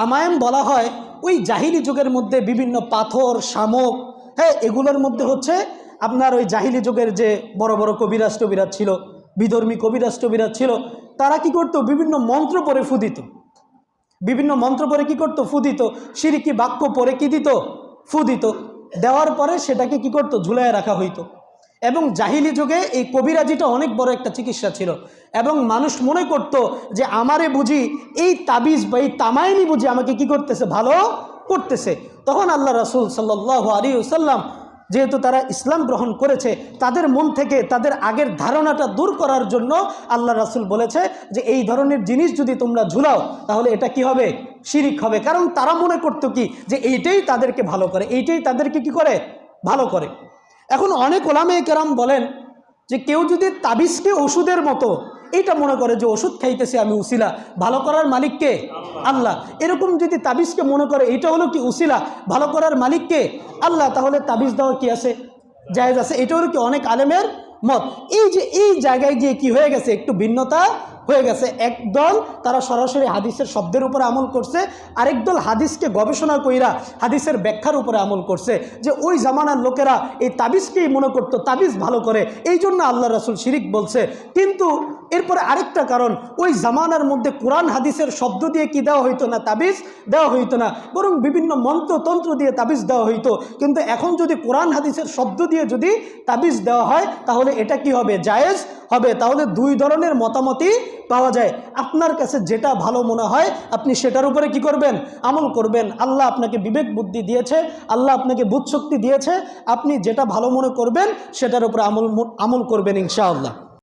তামায়েম বলা হয়, ওই জাহিলি যুগের মধ্যে বিভিন্ন পাথর, শামুক হ্যাঁ এগুলোর মধ্যে হচ্ছে আপনার ওই জাহিলি যুগের যে বড় বড় কবিরাজ টবিরাজ ছিল, বিধর্মী কবিরাজ টবিরাজ ছিল, তারা কি করতো? বিভিন্ন মন্ত্র পরে ফুদিত বিভিন্ন মন্ত্র পরে কি করতো? ফু দিত। সিরিকি বাক্য পরে কি দিত? ফুদিত দেওয়ার পরে সেটাকে কি করতো? ঝুলায় রাখা হইতো। এবং জাহিলি যুগে এই কবিরাজিটা অনেক বড় একটা চিকিৎসা ছিল। এবং মানুষ মনে করত যে, আমারে বুঝি এই তাবিজ বা এই তামাইনি বুঝি আমাকে কি করতেছে, ভালো করতেছে। তখন আল্লাহ রাসুল সাল্লাহ আলী সাল্লাম যেহেতু তারা ইসলাম গ্রহণ করেছে, তাদের মন থেকে তাদের আগের ধারণাটা দূর করার জন্য আল্লাহ রাসুল বলেছে যে, এই ধরনের জিনিস যদি তোমরা ঝুলাও, তাহলে এটা কি হবে? শিরিক হবে। কারণ তারা মনে করতো কি? যে, এইটাই তাদেরকে ভালো করে, এইটাই তাদেরকে কি করে? ভালো করে। এখন অনেক ওলামে কেরাম বলেন যে কেউ যদি তাবিজকে ওষুধের মতো, এইটা মনে করে যে ওষুধ খাইতেছে আমি উসিলা, ভালো করার মালিককে আল্লাহ। এরকম যদি তাবিজকে মনে করে এটা হলো কি উসিলা, ভালো করার মালিককে আল্লাহ, তাহলে তাবিজ দেওয়া কি আছে? জায়েজ আছে। এটা হলো কি অনেক আলেমের মত। এই যে এই জায়গায় গিয়ে কি হয়ে গেছে? একটু ভিন্নতা হয়ে গেছে। একদল তারা সরাসরি হাদিসের শব্দের উপরে আমল করছে, আরেক দল হাদিসকে গবেষণা কইরা হাদিসের ব্যাখ্যার উপরে আমল করছে যে ওই জামানার লোকেরা এই তাবিজকেই মনে করতো, তাবিজ ভালো করে। এই জন্য আল্লাহ রাসুল শিরিক বলছে। কিন্তু এরপরে আরেকটা কারণ, ওই জামানার মধ্যে কোরআন হাদিসের শব্দ দিয়ে কি দেওয়া হইতো না? তাবিজ দেওয়া হইতো না। বরং বিভিন্ন মন্ত্রতন্ত্র দিয়ে তাবিজ দেওয়া হইতো। কিন্তু এখন যদি কোরআন হাদিসের শব্দ দিয়ে যদি তাবিজ দেওয়া হয়, তাহলে এটা কি হবে? জায়েজ হবে। তাহলে দুই ধরনের মতামতই পাওয়া যায়। আপনার কাছে যেটা ভালো মনে হয়, আপনি সেটার উপরে কি করবেন? আমল করবেন। আল্লাহ আপনাকে বিবেক বুদ্ধি দিয়েছে, আল্লাহ আপনাকে বুধ শক্তি দিয়েছে, আপনি যেটা ভালো মনে করবেন, সেটার উপরে আমল আমল করবেন ইনশাআল্লাহ।